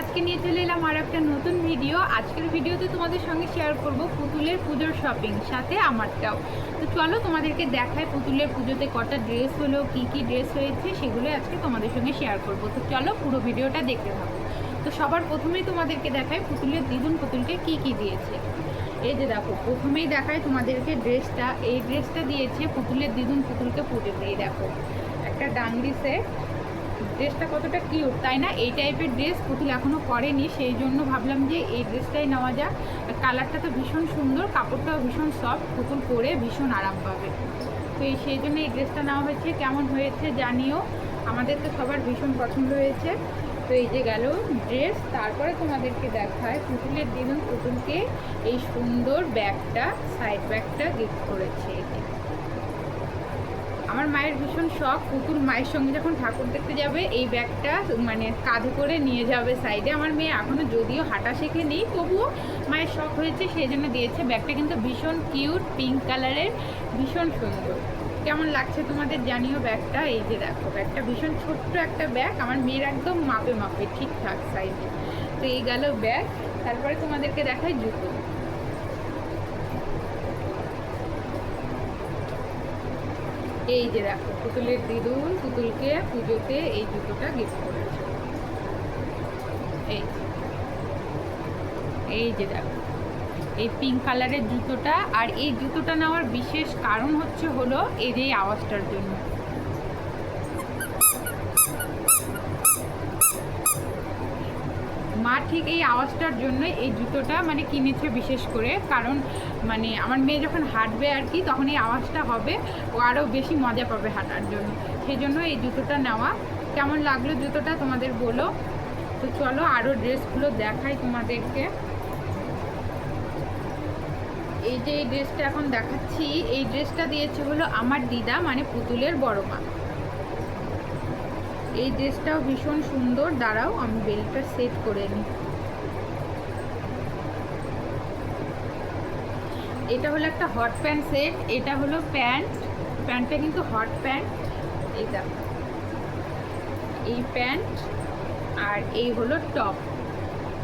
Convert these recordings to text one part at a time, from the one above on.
আজকে নিয়ে চলে এলাম আর একটা নতুন ভিডিও আজকের ভিডিওতে তোমাদের সঙ্গে শেয়ার করব পুতুলের পুজোর শপিং সাথে আমারটাও। তো চলো তোমাদেরকে দেখায় পুতুলের পুজোতে কটা ড্রেস হলো, কি কি ড্রেস হয়েছে সেগুলো আজকে তোমাদের সঙ্গে শেয়ার করব। তো চলো পুরো ভিডিওটা দেখতে থাকো। তো সবার প্রথমেই তোমাদেরকে দেখায় পুতুলের দ্বিগুণ পুতুলকে কি কি দিয়েছে। এই যে দেখো, প্রথমেই দেখায় তোমাদেরকে ড্রেসটা এই ড্রেসটা দিয়েছে পুতুলের দ্বিগুণ পুতুলকে পুজোতে। এই দেখো, একটা ডাংরি সেট ড্রেসটা কতটা কিউট তাই না? এই টাইপের ড্রেস পুতুল এখনও করেনি সেই জন্য ভাবলাম যে এই ড্রেসটাই নেওয়া যাক। কালারটা তো ভীষণ সুন্দর, কাপড়টাও ভীষণ সফট পুতুল পরে ভীষণ আরাম পাবে। তো এই সেই জন্য এই ড্রেসটা নেওয়া হয়েছে, কেমন হয়েছে জানিও। আমাদের তো সবার ভীষণ পছন্দ হয়েছে। তো এই যে গেল ড্রেস তারপরে তোমাদেরকে দেখায় পুতুলের দিন পুতুলকে এই সুন্দর ব্যাগটা সাইড ব্যাগটা গিফট করেছে। মায়ের ভীষণ শখ পুতুল মায়ের সঙ্গে যখন ঠাকুর দেখতে যাবে, এই ব্যাগটা মানে কাঁধে করে নিয়ে যাবে সাইডে আমার মেয়ে এখনও যদিও হাঁটা শেখেনি, তবুও মায়ের শখ হয়েছে, সেই জন্য দিয়েছে। ব্যাগটা কিন্তু ভীষণ কিউট পিঙ্ক কালারের ভীষণ সুন্দর। কেমন লাগছে তোমাদের জানিও ব্যাগটা? এই যে দেখো, ব্যাগটা ভীষণ ছোট্ট একটা ব্যাগ, আমার মেয়ের একদম মাপে মাপে, ঠিকঠাক সাইজে তো এই গেল ব্যাগ, তারপরে তোমাদেরকে দেখায় জুতো। এই যে দেখো, পুতুলের দিদুল পুতুলকে পুজোতে এই জুতোটা গিফট করেছে। এই এই যে দেখো, এই পিঙ্ক কালারের জুতোটা। আর এই জুতোটা নেওয়ার বিশেষ কারণ হচ্ছে হলো এর এই আওয়াজটার জন্য। মা ঠিক এই আওয়াজটার জন্য এই জুতোটা মানে কিনেছে বিশেষ করে। কারণ মানে আমার মেয়ে যখন হাঁটবে আর কি, তখন এই আওয়াজটা হবে। ও আরও বেশি মজা পাবে হাঁটার জন্য। সেই জন্য এই জুতোটা নেওয়া। কেমন লাগল জুতোটা তোমাদের বলো? তো চলো আরও ড্রেসগুলো দেখাই তোমাদেরকে। এই যে এই ড্রেসটা এখন দেখাচ্ছি, এই ড্রেসটা দিয়েছে হলো আমার দিদা মানে পুতুলের বড় মা। এই ড্রেসটাও ভীষণ সুন্দর। দাঁড়াও, আমি বেল্টটা সেট করে নিই। এটা হলো একটা হট প্যান্ট সেট। এটা হলো প্যান্ট। প্যান্টটা কিন্তু হট প্যান্ট। এই দেখো। এই প্যান্ট আর এই হলো টপ।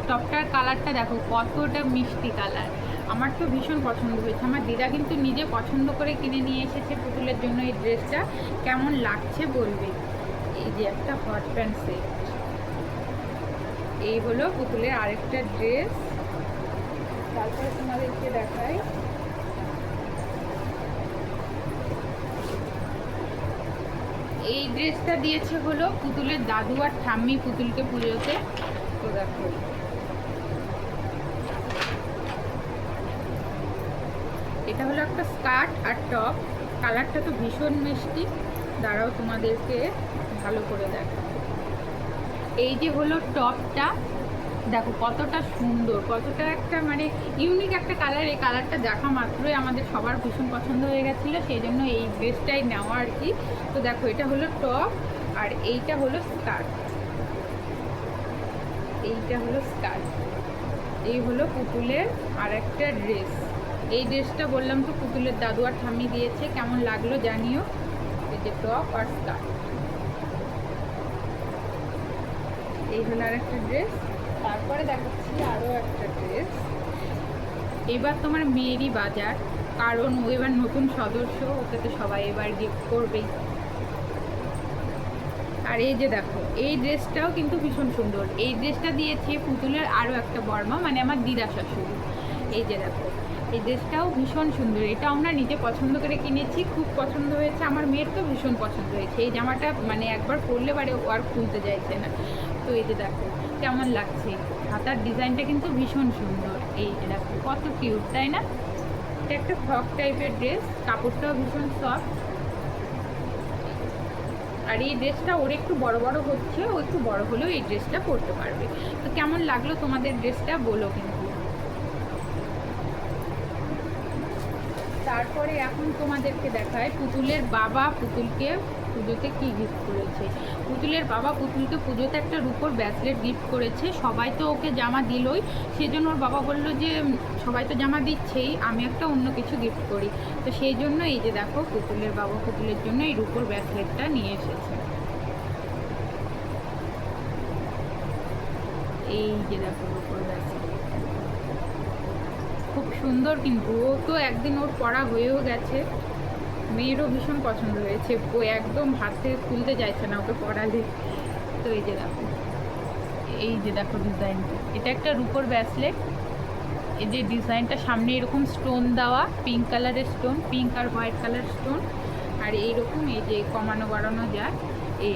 টপটার কালারটা দেখো, কতটা মিষ্টি কালার। আমার তো ভীষণ পছন্দ হয়েছে। আমার দিদা কিন্তু নিজে পছন্দ করে কিনে নিয়ে এসেছে পুতুলের জন্য এই ড্রেসটা। কেমন লাগছে বলবে? এই যে একটা হট প্যান্ট সেট এই হলো পুতুলের আরেকটা ড্রেস তারপরে তোমাদেরকে দেখাই। এই ড্রেসটা দিয়েছে হলো পুতুলের দাদু আর ঠাম্মি পুতুলকে পুজোতে। তো দেখো। এটা হলো একটা স্কার্ট আর টপ কালারটা তো ভীষণ মিষ্টি। দাঁড়াও তোমাদেরকে ভালো করে দেখো। এই যে হলো টপটা, দেখো কতটা সুন্দর, কতটা একটা মানে ইউনিক একটা কালার এই কালারটা দেখা মাত্রই আমাদের সবার ভীষণ পছন্দ হয়ে গেছিল, সেই জন্য এই ড্রেসটাই নেওয়া আর কি। তো দেখো, এটা হলো টপ আর এইটা হলো স্কার্ট এইটা হলো স্কার্ট এই হলো পুতুলের আর একটা ড্রেস এই ড্রেসটা বললাম তো পুতুলের দাদু আর ঠাম্মি দিয়েছে, কেমন লাগল জানিও? এই যে টপ আর স্কার্ট এই হলো আর একটা ড্রেস তারপরে দেখাচ্ছি আরও একটা ড্রেস এবার তোমার মেয়েরই বাজার, কারণ ও এবার নতুন সদস্য, ওকে তো সবাই এবার গিফট করবেই। আর এই যে দেখো, এই ড্রেসটাও কিন্তু ভীষণ সুন্দর। এই ড্রেসটা দিয়েছে পুতুলের আরও একটা বর্মা মানে আমার দিদা শাশুড়ি। এই যে দেখো, এই ড্রেসটাও ভীষণ সুন্দর। এটা আমরা নিজে পছন্দ করে কিনেছি, খুব পছন্দ হয়েছে। আমার মেয়ের তো ভীষণ পছন্দ হয়েছে। এই জামাটা মানে একবার পরলে পারে ও আর খুলতে চাইছে না। তো এই যে দেখো, কেমন লাগছে? হাতার ডিজাইনটা কিন্তু ভীষণ সুন্দর। এই দেখো, কত কিউট তাই না? এটা একটা ফ্রক টাইপের ড্রেস কাপড়টাও ভীষণ সফট আর এই ড্রেসটা ওর একটু বড় বড় হচ্ছে, ও একটু বড় হলেও এই ড্রেসটা পরতে পারবে। তো কেমন লাগল তোমাদের ড্রেসটা বলো কিন্তু। তারপরে এখন তোমাদেরকে দেখায় পুতুলের বাবা পুতুলকে পুজোতে কি গিফট করেছে। পুতুলের বাবা পুতুলকে পুজোতে একটা রূপোর ব্যাসলেট গিফট করেছে। সবাই তো ওকে জামা দিলই। সেই জন্য ওর বাবা বলল যে সবাই তো জামা দিচ্ছেই, আমি একটা অন্য কিছু গিফট করি। তো সেই জন্য এই যে দেখো, পুতুলের বাবা পুতুলের জন্য এই রূপোর ব্যাসলেটটা নিয়ে এসেছে। এই যে দেখো সুন্দর কিন্তু, ও তো একদিন ওর পড়া হয়েও গেছে। মেয়েরও ভীষণ পছন্দ হয়েছে। ও একদম হাত খুলতে চাইছে না ওকে পড়ালে। তো এই যে দেখো, এই যে দেখো ডিজাইনটা। এটা একটা রূপোর ব্যাসলেট এই যে ডিজাইনটা সামনে এরকম স্টোন দেওয়া পিঙ্ক কালারের স্টোন পিঙ্ক আর হোয়াইট কালার স্টোন আর এইরকম এই যে কমানো বাড়ানো যায়, এই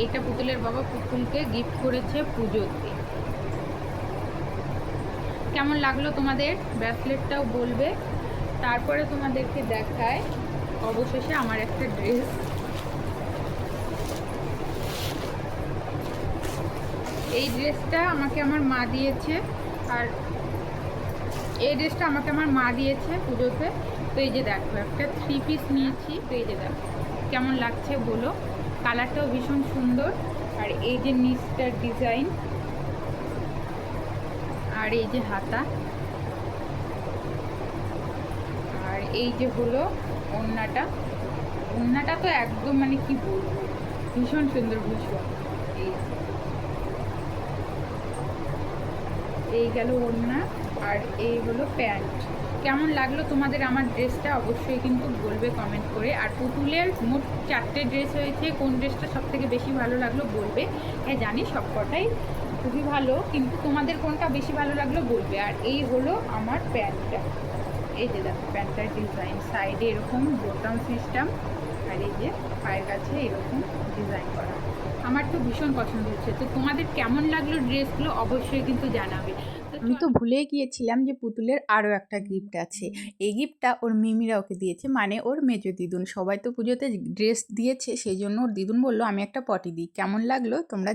এইটা পুতুলের বাবা পুতুলকে গিফট করেছে পুজোতে। কেমন লাগল তোমাদের? ব্রেসলেটটাও বলবে। তারপরে তোমাদেরকে দেখায়, অবশেষে আমার একটা ড্রেস। এই ড্রেসটা আমাকে আমার মা দিয়েছে, আর এই ড্রেসটা আমাকে আমার মা দিয়েছে পুজোতে। তো এই যে দেখো, একটা থ্রি পিস নিয়েছি। তো এই যে দেখো, কেমন লাগছে বলো? কালারটাও ভীষণ সুন্দর। আর এই যে নিচটার ডিজাইন আর এই যে হাতা। আর এই যে হলো ওড়নাটা ওড়নাটা তো একদম মানে কি বলব? ভীষণ সুন্দর ভীষণ। এই গেল ওড়না আর এই হলো প্যান্ট। কেমন লাগল তোমাদের আমার ড্রেসটা? অবশ্যই কিন্তু বলবে কমেন্ট করে। আর পুতুলের মোট চারটে ড্রেস হয়েছে। কোন ড্রেসটা সব থেকে বেশি ভালো লাগল বলবে। হ্যাঁ জানি সব কটাই খুবই ভালো কিন্তু তোমাদের কোনটা বেশি ভালো লাগল বলবে। আর এই হলো আমার প্যান্টটা। এই যে দেখো প্যান্টটার ডিজাইন সাইডে এরকম বোতাম সিস্টেম আর এই যে পায়ের কাছে এরকম ডিজাইন করা। আমার তো ভীষণ পছন্দ হচ্ছে। তো তোমাদের কেমন লাগল ড্রেসগুলো অবশ্যই কিন্তু জানাবে। আমি তো ভুলেই গিয়েছিলাম যে পুতুলের আরও একটা গিফট আছে। এই গিফটটা ওর মিমিরা ওকে দিয়েছে মানে ওর মেজো দিদুন। সবাই তো পুজোতে ড্রেস দিয়েছে সেই জন্য ওর দিদুন বলল আমি একটা পটি দিই। কেমন লাগল? তোমরা